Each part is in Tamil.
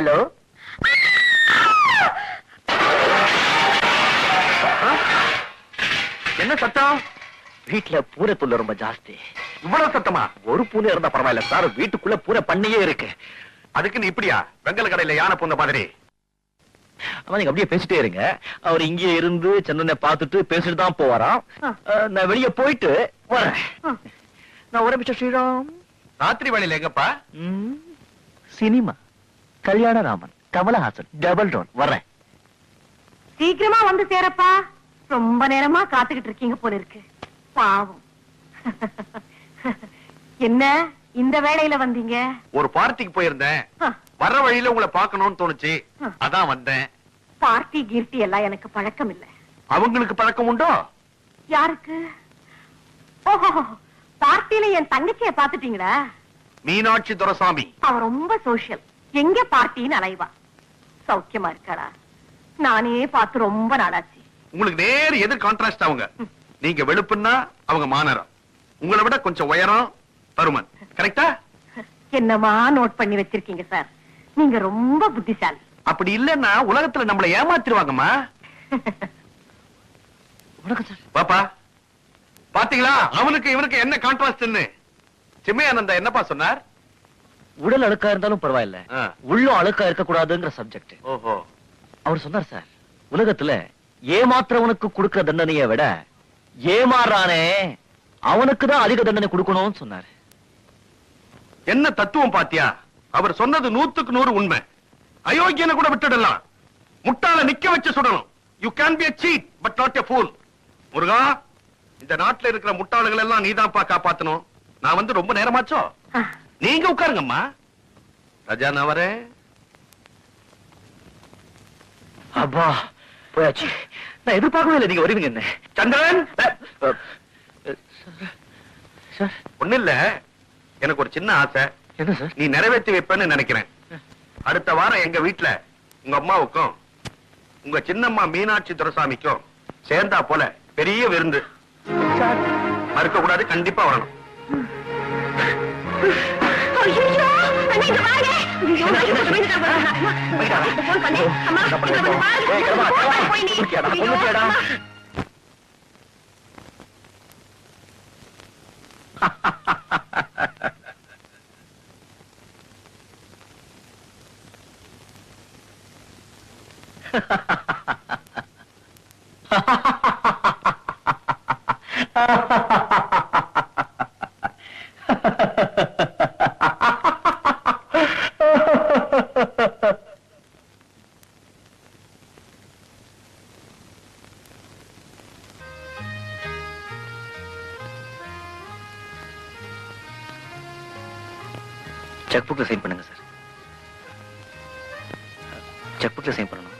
ஹலோ? என்ன சத்தம்? வீட்ல பூனை தொல்லை ரொம்ப ஜாஸ்தி. இவ்வளவு சத்தமா? ஒரு பூனை இருந்தா பரவாயில்ல சார். வீட்டுக்குள்ள பூனை பண்ணையே இருக்கு. அதுக்கு நீ இப்படியா? வெங்கல கடையில யானை பூந்த மாதிரி. ஆமா நீங்க அப்படியே பேசிட்டே இருங்க. அவர் இங்கே இருந்து சென்னை பார்த்துட்டு பேசிட்டு தான் போவாராம். நான் வெளியே போயிட்டு வரேன். நான் ஒரு ஸ்ரீராம். ராத்திரி வேலையில எங்கப்பா? Cinema. Kalyanaraman Kamalhaasan double tone வர்றேன். சீக்கிரமா வந்து சேரப்பா. ரொம்ப நேரமா காத்துக்கிட்டு இருக்கீங்க போல இருக்கு. பாவம். என்ன இந்த வேளையில வந்தீங்க? ஒரு பார்ட்டிக்கு போயிருந்தேன். வர்ற வழியில உங்களை பார்க்கணும்னு தோணுச்சு. அதான் வந்தேன். பார்ட்டி கீர்த்தி எல்லாம் எனக்கு பழக்கம் இல்ல. அவங்களுக்கு பழக்கம் உண்டோ? யாருக்கு? ஓஹோ பார்ட்டியில என் தங்கச்சிய பாத்துட்டீங்களா மீனாட்சி துரசாமி. அவ ரொம்ப சோஷியல் எங்க பார்ட்டின்னு அலைவா. சௌக்கியமா இருக்காளா? நானே பார்த்து ரொம்ப நாளாச்சு. உங்களுக்கு நேர் எதிர் கான்ட்ராஸ்ட் அவங்க நீங்க வெளுப்புன்னா அவங்க மாநரம் உங்களை விட கொஞ்சம் உயரம் பருமன். கரெக்டா என்னமா நோட் பண்ணி வச்சிருக்கீங்க சார் நீங்க ரொம்ப புத்திசாலி. அப்படி இல்லன்னா உலகத்துல நம்மள ஏமாத்திருவாங்கம்மா. பாப்பா பாத்தீங்களா? அவனுக்கு இவனுக்கு என்ன கான்ட்ராஸ்ட்னு சிம்மயானந்தா என்னப்பா சொன்னார்? உடல் அழுக்கா இருந்தாலும் பரவாயில்ல. ஆ. உள்ளம் அழுக்கா இருக்க கூடாதுங்கிற சப்ஜெக்ட் ஓஹோ. அவர் சொன்னார் சார் உலகத்துல ஏமாத்துறவனுக்கு கொடுக்கிற தண்டனையை விட ஏமாறானே அவனுக்கு தான் அதிக தண்டனை கொடுக்கணும்னு சொன்னாரு. என்ன தத்துவம் பாத்தியா? அவர் சொன்னது நூத்துக்கு நூறு உண்மை. அயோக்கியனை கூட விட்டுடலாம். முட்டாள நிக்க வச்சு சுடணும். You can be a cheat but not a fool. முருகா இந்த நாட்டுல இருக்கிற முட்டாளுகள் எல்லாம் நீதான்ப்பா காப்பாத்தணும். நான் வந்து ரொம்ப நேரமாச்சோ? நீங்க உட்காருங்கம்மா. ராஜா நான் வரேன். அப்பா போயாச்சு. நான் எதிர்பார்க்கவே இல்லை நீங்க வருவீங்க என்ன. சந்திரன்! சார். ஒண்ணு இல்ல. எனக்கு ஒரு சின்ன ஆசை. என்ன சார்? நீ நிறைவேற்றி வைப்பேன்னு நினைக்கிறேன். அடுத்த வாரம் எங்க வீட்ல உங்க அம்மாவுக்கும் உங்க சின்னம்மா மீனாட்சி துரசாமிக்கும் சேர்ந்தா போல பெரிய விருந்து. மறுக்க கூடாது கண்டிப்பா வரணும். Ha ha ha. செக் புக்ல சைன் பண்ணுங்க சார். செக் புக்ல சைன் பண்ணணும்.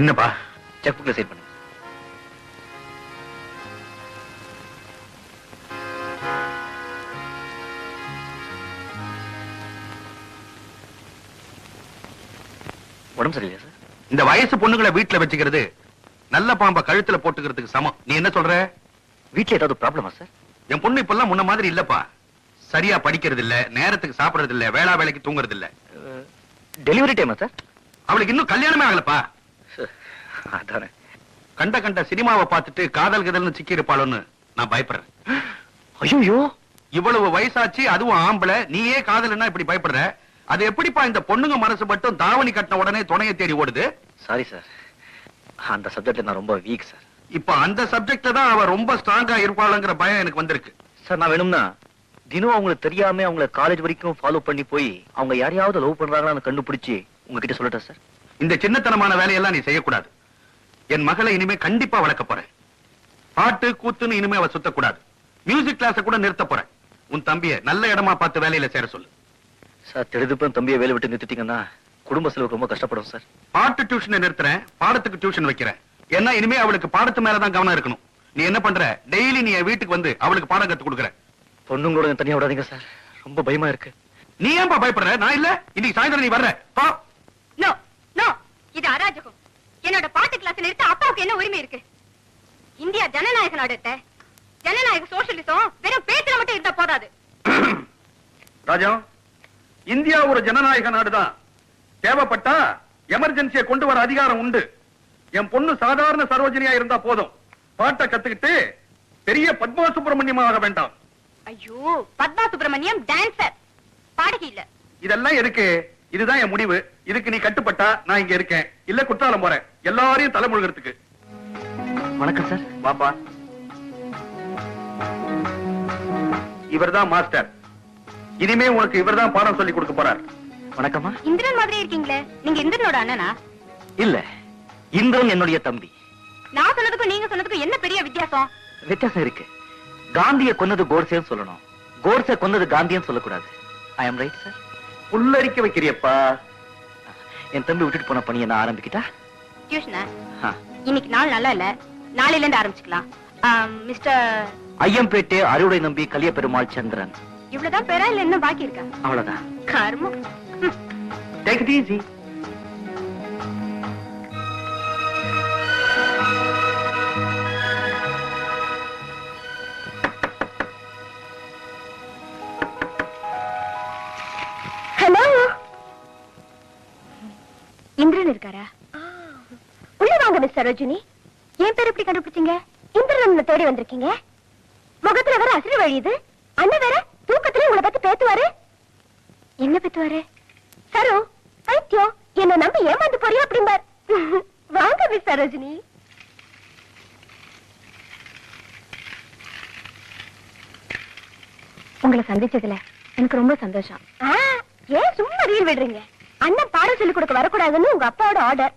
என்னப்பா? செக் புக்ல சைன் பண்ணுங்க. உடம்பு சரியில்லையா சார்? இந்த வயசு பொண்ணுங்களை வீட்டுல வச்சுக்கிறது நல்ல பாம்ப கழுத்துல போட்டுக்கிறதுக்கு சமம். நீ என்ன சொல்ற? வீட்ல ஏதாவது ப்ராப்ளமா சார்? என் பொண்ணு இப்பெல்லாம் முன்ன மாதிரி இல்லப்பா. சரியா படிக்கிறது இல்ல நேரத்துக்கு சாப்பிடுறது இல்ல வேளா வேலைக்கு தூங்குறது இல்ல டெலிவரி டைமா சார் அவளுக்கு இன்னும் கல்யாணமே ஆகலப்பா. அதானே. கண்ட கண்ட சினிமாவை பார்த்துட்டு காதல் கதல்னு சிக்கி இருப்பாளோன்னு நான் பயப்படுறேன். ஐயோ இவ்வளவு வயசாச்சு அதுவும் ஆம்பளை. நீயே காதல்னா இப்படி பயப்படுற? அது எப்படிப்பா இந்த பொண்ணுங்க மனசு மட்டும் தாவணி கட்டின உடனே துணையை தேடி ஓடுது? சாரி சார் அந்த சப்ஜெக்ட்ல நான் ரொம்ப வீக் சார் இப்ப அந்த சப்ஜெக்ட்ல தான் அவ ரொம்ப ஸ்ட்ராங்கா இருப்பாளுங்கிற பயம் எனக்கு வந்திருக்கு. சார் நான் வேணும்னா தினம் அவங்களுக்கு தெரியாம அவங்கள காலேஜ் வரைக்கும் ஃபாலோ பண்ணி போய் அவங்க யாரையாவது லவ் பண்றாங்களான்னு கண்டுபிடிச்சு உங்ககிட்ட சொல்லட்டா சார்? இந்த சின்னத்தனமான வேலையெல்லாம் நீ செய்யக்கூடாது. என் மகளை இனிமே கண்டிப்பா வளர்க்க போறேன். பாட்டு கூத்துன்னு இனிமே அவ சுத்தக்கூடாது. மியூசிக் கிளாஸ கூட நிறுத்த போறேன். உன் தம்பிய நல்ல இடமா பார்த்து வேலையில சேர சொல்லு. சார் திடுதுப்பும் தம்பியை வேலை விட்டு நிறுத்திட்டீங்கன்னா குடும்ப செலவுக்கு ரொம்ப கஷ்டப்படும் சார். பாட்டு டியூஷனை நிறுத்துறேன். பாடத்துக்கு டியூஷன் வைக்கிறேன். ஏன்னா இனிமே அவளுக்கு பாடத்து மேலதான் கவனம் இருக்கணும். நீ என்ன பண்ற? டெய்லி நீ வீட்டுக்கு வந்து அவளுக்கு பாடம் கத்து கொடுக்குற. பொண்ணுங்களோட தனியா விடாதீங்க சார். ரொம்ப பயமா இருக்கு. நீ ஏன்பா பயப்படுற? நான் இல்ல. இன்னைக்கு சாயந்தரம் நீ வர்ற. பா. No no. இது அராஜகம். என்னோட பாட்டு கிளாஸ் நிறுத்த அப்பாவுக்கு என்ன உரிமை இருக்கு? இந்தியா ஜனநாயக நாடு அத்தை. ஜனநாயக சோசியலிசம் வெறும் பேச்சுல மட்டும் இருந்தா போதாது. ராஜம் இந்தியா ஒரு ஜனநாயக நாடுதான். தேவைப்பட்டா எமர்ஜென்சியை கொண்டு வர அதிகாரம் உண்டு. என் பொண்ணு சாதாரண சரோஜினியா இருந்தா போதும். பாட்டை கத்துக்கிட்டு பெரிய பத்மா சுப்பிரமணியமா ஆக வேண்டாம். ஐயோ பத்மா சுப்பிரமணியம் டான்சர் பாடகி இல்ல. இதெல்லாம் எதுக்கு? இதுதான் என் முடிவு. இதுக்கு நீ கட்டுப்பட்டா நான் இங்க இருக்கேன். இல்ல குற்றாலம் போறேன். எல்லாரையும் தலைமுழுகிறதுக்கு வணக்கம் சார். பாப்பா இவர்தான் மாஸ்டர். இனிமே உனக்கு இவர்தான் பாடம் சொல்லி கொடுக்க போறார். வணக்கம்மா. இந்திரன் மாதிரி இருக்கீங்களே. நீங்க இந்திரனோட அண்ணனா? இல்ல. இந்திரன் என்னுடைய தம்பி. நான் சொன்னதுக்கும் நீங்க சொன்னதுக்கும் என்ன பெரிய வித்தியாசம்? வித்தியாசம் இருக்கு. காந்திய கொன்னது கோட்சேன்னு சொல்லணும். கோட்சே கொன்னது காந்தியன்னு சொல்லக்கூடாது. ஐ அம் ரைட் சார் புல்லரிக்க வைக்கிறியப்பா. என் தம்பி விட்டுட்டு போன பணியை நான் ஆரம்பிக்கிட்டா? டியூஷனா. இன்னைக்கு நாள் நல்லா இல்ல. நாளையில இருந்து ஆரம்பிச்சுக்கலாம் மிஸ்டர் ஐயம்பேட்டை அறுவடை நம்பி கலிய பெருமாள் சந்திரன். இவ்வளவுதான் பேரா இல்ல இன்னும் பாக்கி இருக்கா? அவ்வளவுதான். கர்மம். டேக் இட் ஈஸி சரோஜினி என் பேர் எப்படி கண்டுபிடிச்சீங்க? இந்திரன் தேடி வந்திருக்கீங்க. முகத்துல வேற அசிறு வழியுது. அண்ணன் வேற தூக்கத்துல உங்களை பத்தி பேத்துவாரு என்ன பேத்துவாரு சரோ பைத்தியம். என்ன நம்பி ஏமாந்து போறியா அப்படிம்பார். வாங்க மிஸ் சரோஜினி உங்களை சந்திச்சதுல எனக்கு ரொம்ப சந்தோஷம். ஏன் சும்மா ரீல் விடுறீங்க? அண்ணன் பாடம் சொல்லிக் கொடுக்க வரக்கூடாதுன்னு உங்க அப்பாவோட ஆர்டர்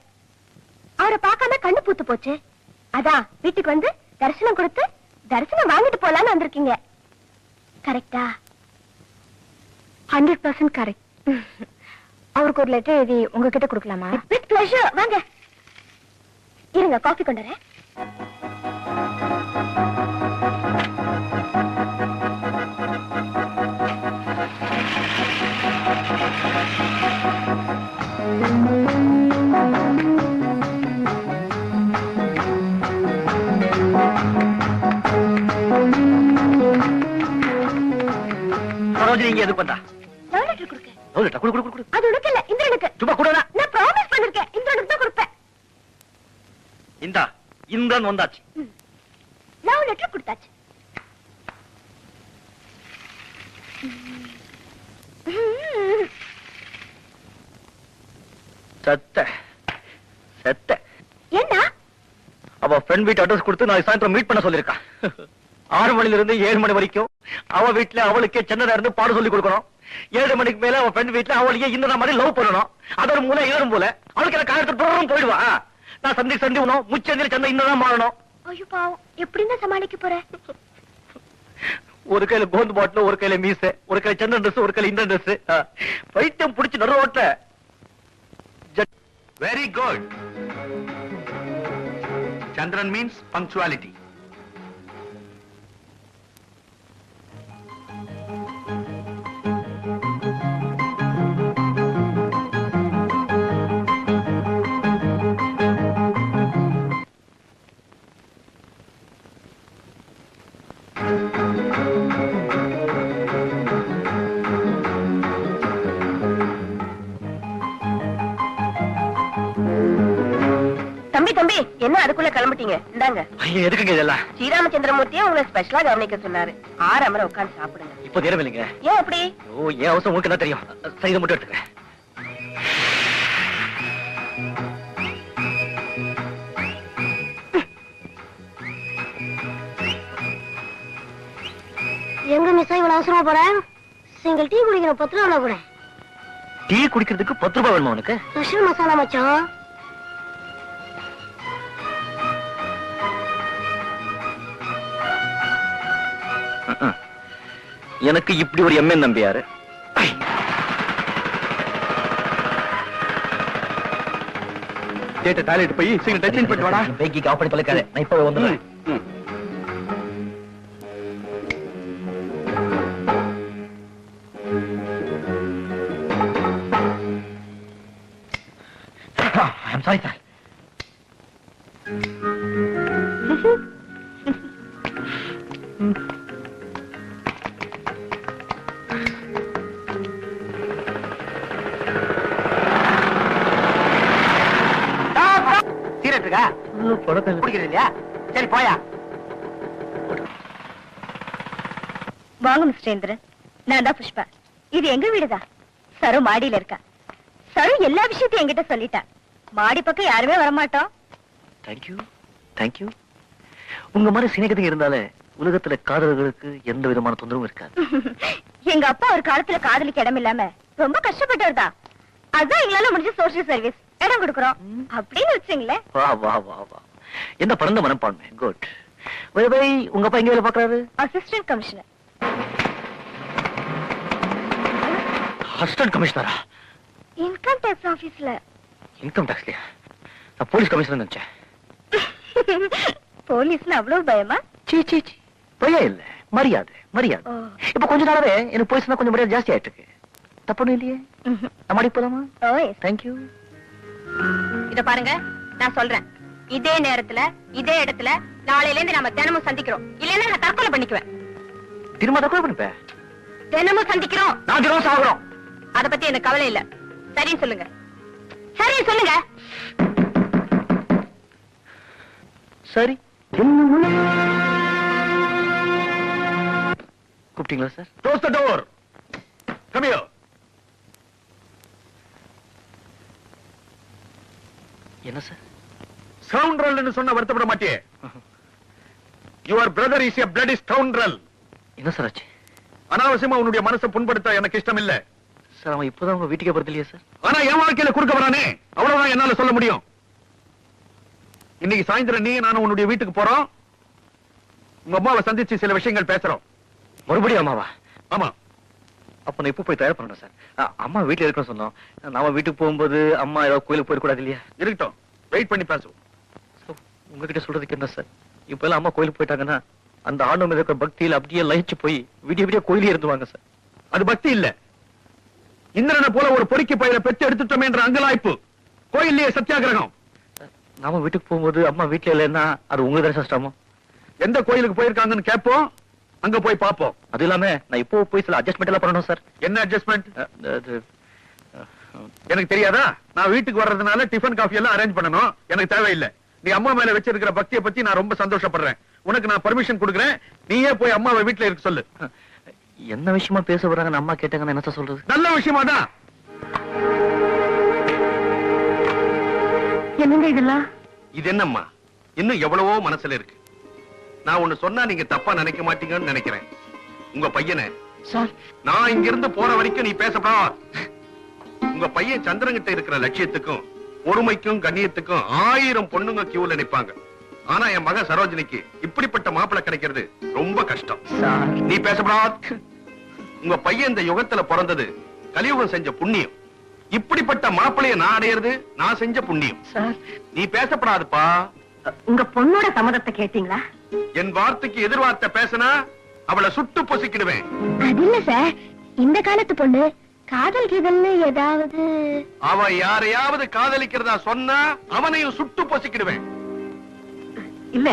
அவரை பார்க்காம கண்ணு பூத்து போச்சு. அதான் வீட்டுக்கு வந்து தரிசனம் கொடுத்து தரிசனம் வாங்கிட்டு போலான்னு வந்திருக்கீங்க. கரெக்டா ஹண்ட்ரட் பர்சன்ட் கரெக்ட் அவருக்கு ஒரு லெட்டர் எழுதி உங்ககிட்ட கொடுக்கலாமா? வித் பிளஷர் வாங்க. இருங்க காஃபி கொண்டு வரேன். எது பண்றா லவ் லெட்டர் கொடுக்க. சொல்லுட்டா குடு குடு குடு, குடு. அது உனக்கு இல்ல இந்திரனுக்கு. சும்மா கொடுடா. நான் ப்ராமிஸ் பண்ணிருக்கேன் இந்திரனுக்கு தான் கொடுப்பேன். இந்தா இந்திரன் வந்தாச்சு. லவ் லெட்டர் கொடுத்தாச்சு. செத்த செத்த. என்ன அவ ஃப்ரெண்ட் வீட்டு அட்ரஸ் கொடுத்து நான் சாயந்தரம் மீட் பண்ண சொல்லிருக்கா ஆறு மணில இருந்து ஏழு மணி வரைக்கும் அவ வீட்டுல அவளுக்கே சென்னையில இருந்து பாடம் சொல்லி கொடுக்கணும். ஏழு மணிக்கு மேல அவ ஃப்ரெண்ட் வீட்டுல அவளையே இந்த மாதிரி லவ் பண்ணணும். அதோட மூலம் ஏறும் போல. அவளுக்கு எனக்கு காலத்து போயிடுவா. நான் சந்தி சந்தி உணும் முச்சந்திர சந்தை இன்னதான் மாறணும். ஐயோ பாவம். எப்படின்னு சமாளிக்க போற? ஒரு கையில கோந்து பாட்டில் ஒரு கையில மீச ஒரு கையில சந்திரன் ட்ரெஸ் ஒரு கையில இந்த ட்ரெஸ் பைத்தியம் புடிச்சு நடு ஓட்ட. Very good Chandran means punctuality தம்பி தம்பி என்ன அதுக்குள்ள கிளம்பிட்டீங்க? இந்தாங்க. எதுக்குங்க இதெல்லாம்? ஸ்ரீராமச்சந்திரமூர்த்தியே உங்களை ஸ்பெஷலா கவனிக்க சொன்னாரு. ஆறு அமர உட்கார்ந்து சாப்பிடுங்க. இப்போ நேரம் இல்லைங்க. ஏன் அப்படி? ஓ ஏன் அவசரம் உங்களுக்கு என்ன தெரியும். சரி இதை மட்டும் எடுத்துக்கிறேன். எங்க மிஸ் இவ்வளவு அவசரமா போறேன் சிங்கிள் டீ குடிக்கிற பத்து ரூபா கூட டீ குடிக்கிறதுக்கு பத்து ரூபாய் வேணுமா உனக்கு? ஸ்பெஷல் மசாலா மச்சான். எனக்கு இப்படி ஒரு எம்என் நம்பியாரு கேட்ட டாய்லெட் போய் சீக்கிரம் டச் பண்ணிட்டு வாடா. பேக்கிக்கு ஆஃப் பண்ணி தொலைக்காத நான் வந்துடுறேன். இருக்கா பிடிக்கிறது இல்லையா சரி போயா. வாங்க மிஸ்டர் இந்திரன். நான் தான் புஷ்பா. இது எங்க வீடுதான் சரு மாடியில இருக்கா. சரு எல்லா விஷயத்தையும் என்கிட்ட சொல்லிட்டா. மாடி பக்கம் யாருமே வரமாட்டோம். தேங்க்யூ தேங்க்யூ உங்க மாதிரி சிநேகத்துக்கு இருந்தாலே உலகத்துல காதலர்களுக்கு எந்த விதமான தொந்தரவும் இருக்காது. எங்க அப்பா ஒரு காலத்துல காதலிக்க இடம் இல்லாம ரொம்ப கஷ்டப்பட்டவர் தான். அதான் எங்களால முடிஞ்ச சோசியல் சர்வீஸ் இடம் கொடுக்குறோம். அப்படின்னு வச்சுங்களேன். வா வா வா வா. என்ன பரந்த மனப்பான்மை. குட் வை வை உங்க அப்பா எங்க வேலை பாக்குறாரு அசிஸ்டன்ட் கமிஷனர் அசிஸ்டன்ட் கமிஷனரா இன்கம் டேக்ஸ் ஆபீஸ்ல இன்கம் டாக்ஸ்லயா நான் போலீஸ் கமிஷனர் நினைச்சேன். போலீஸ்ல அவ்வளவு பயமா? சீ சீ சீ. பயம் இல்ல. மரியாதை மரியாதை. இப்ப கொஞ்ச நாளாவே எனக்கு போலீஸ்னா கொஞ்சம் மரியாதை ஜாஸ்தி ஆயிட்டு இருக்கு தப்புன்னு இல்லையே. நம்ம அடி போலாமா? ஓ எஸ் தேங்க்யூ இத பாருங்க நான் சொல்றேன். இதே நேரத்துல இதே இடத்துல நாளையில இருந்து நாம தினமும் சந்திக்கிறோம். இல்லைன்னா நான் தற்கொலை பண்ணிக்குவேன். திரும்ப தற்கொலை பண்ணிப்பேன் தினமும் சந்திக்கிறோம். நான் தினம் சாகுறோம். அத பத்தி எனக்கு கவலை இல்ல. சரின்னு சொல்லுங்க. சரி சொல்லுங்க. சரி. கூப்பிட்டீங்களா sir? Close the door come here என்ன சார்? ஸ்கவுண்ட்ரல்னு சொன்ன வருத்தப்பட மாட்டியே. Your brother is a bloody scoundrel என்ன சார் ஆச்சு? அனாவசியமா உன்னுடைய மனசை புண்படுத்த எனக்கு இஷ்டம் இல்ல சார் அவன் இப்போதான் உங்க வீட்டுக்கே போறது இல்லையா சார்? ஆனா என் வாழ்க்கையில குறுக்க வரானே. அவ்வளவுதான் என்னால சொல்ல முடியும். இன்னைக்கு சாயந்தரம் நீ நானும் உன்னுடைய வீட்டுக்கு போறோம். உங்க அம்மாவை சந்திச்சு சில விஷயங்கள் பேசுறோம். மறுபடியும் அம்மாவா? ஆமா. அப்ப நான் இப்ப போய் தயார் பண்ணணும் சார்? அம்மா வீட்டுல இருக்கணும் சொன்னோம். நாம வீட்டுக்கு போகும்போது அம்மா ஏதாவது கோயிலுக்கு போயிடக்கூடாது இல்லையா? இருக்கட்டும். வெயிட் பண்ணி பேசுவோம். உங்ககிட்ட சொல்றதுக்கு என்ன சார்? இப்ப எல்லாம் அம்மா கோயிலுக்கு போயிட்டாங்கன்னா அந்த ஆண்டு மீது இருக்கிற பக்தியில அப்படியே லயிச்சு போய் விடிய விடிய கோயிலே இருந்துவாங்க சார். அது பக்தி இல்ல. இந்திரனை போல ஒரு பொறுக்கி பயிரை பெற்று எடுத்துட்டோமே என்ற அங்கலாய்ப்பு. கோயில்லயே சத்தியாகிரகம். நாம வீட்டுக்கு போகும்போது அம்மா வீட்டுல இல்லைன்னா அது உங்களுக்கு தானே சிரமம்? எந்த கோயிலுக்கு போயிருக்காங்கன்னு கேட்போம். அங்க போய் பார்ப்போம் அது இல்லாம நான் இப்போ போய் சில அட்ஜஸ்ட்மெண்ட் எல்லாம் பண்ணணும் சார் என்ன அட்ஜஸ்ட்மெண்ட் எனக்கு தெரியாதா? நான் வீட்டுக்கு வர்றதுனால டிஃபன் காஃபி எல்லாம் அரேஞ்ச் பண்ணணும். எனக்கு தேவையில்லை. நீ அம்மா மேல வச்சிருக்கிற பக்தியை பத்தி நான் ரொம்ப சந்தோஷப்படுறேன். உனக்கு நான் பர்மிஷன் கொடுக்குறேன். நீயே போய் அம்மாவை வீட்டுல இருக்க சொல்லு. என்ன விஷயமா பேச வர்றாங்கன்னு அம்மா கேட்டாங்கன்னா என்ன சார் சொல்றது? நல்ல விஷயமா தான். என்னங்க இதெல்லாம்? இது என்னம்மா? இன்னும் எவ்வளவோ மனசுல இருக்கு. நான் ஒண்ணு சொன்னா நீங்க தப்பா நினைக்க மாட்டீங்கன்னு நினைக்கிறேன். உங்க பையனை. சார். நான் இங்க இருந்து போற வரைக்கும் நீ பேசப்படா உங்க பையன் சந்திரங்கிட்ட இருக்கிற லட்சியத்துக்கும் பொறுமைக்கும் கண்ணியத்துக்கும் ஆயிரம் பொண்ணுங்க கியூல நிப்பாங்க. ஆனா என் மக சரோஜினிக்கு இப்படிப்பட்ட மாப்பிளை கிடைக்கிறது ரொம்ப கஷ்டம். நீ பேசப்படா. உங்க பையன் இந்த யுகத்துல பிறந்தது கலியுகம் செஞ்ச புண்ணியம். இப்படிப்பட்ட மாப்பிளைய நான் அடையிறது நான் செஞ்ச புண்ணியம். நீ பேசப்படாதுப்பா. உங்க பொண்ணோட சம்மதத்தை கேட்டீங்களா? என் வார்த்தைக்கு எதிர்வார்த்தை பேசினா அவளை சுட்டு பொசிக்கிடுவேன். அது இல்ல சார். இந்த காலத்து பொண்ணு காதல் கீதல்னு ஏதாவது அவ யாரையாவது காதலிக்கிறதா சொன்னா அவனையும் சுட்டு பொசிக்கிடுவேன். இல்ல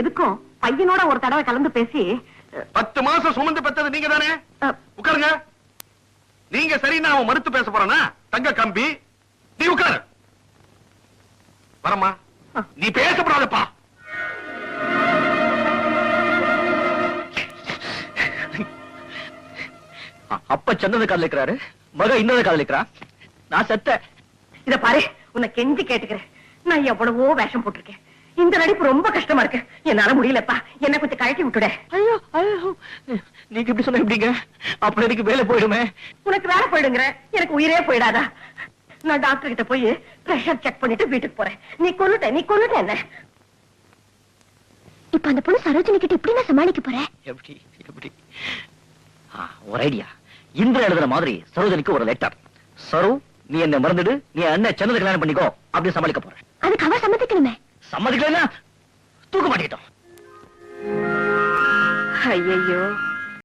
எதுக்கும் பையனோட ஒரு தடவை கலந்து பேசி பத்து மாசம் சுமந்து பெத்தது நீங்க தானே உட்காருங்க. நீங்க சரின்னு அவன் மறுத்து பேச போறானா? தங்க கம்பி நீ உட்காரு. வரமா நீ பேசப்படாதப்பா. அப்பா சந்தன காதல் இருக்கிறாரு மக இன்னொரு காதல் இருக்கிறா நான் செத்த. இத பாரு உன்னை கெஞ்சி கேட்டுக்கிறேன். நான் எவ்வளவோ வேஷம் போட்டிருக்கேன். இந்த நடிப்பு ரொம்ப கஷ்டமா இருக்கு. என்னால முடியலப்பா. என்ன கொஞ்சம் கழட்டி விட்டுட. ஐயோ ஐயோ. நீங்க இப்படி சொன்ன எப்படிங்க? அப்புறம் எனக்கு வேலை போயிடுமே? உனக்கு வேலை போயிடுங்கிற. எனக்கு உயிரே போயிடாதா? நான் டாக்டர் கிட்ட போய் பிரஷர் செக் பண்ணிட்டு வீட்டுக்கு போறேன். நீ கொன்னுட்ட நீ கொன்னுட்ட என்ன? இப்ப அந்த பொண்ணு சரோஜினி கிட்ட எப்படி நான் சமாளிக்க போறேன் எப்படி எப்படி? ஒரு ஐடியா இந்திர எழுதுற மாதிரி சரோஜனிக்கு ஒரு லெட்டர் சரு நீ என்ன மறந்துடு நீ அண்ணன் சென்னதை கல்யாணம் பண்ணிக்கோ அப்படி சமாளிக்க போறேன் அதுக்கு அவ சம்மதிக்கணுமே? சம்மதிக்கலன்னா தூக்க மாட்டிக்கிட்டோம். ஐயோ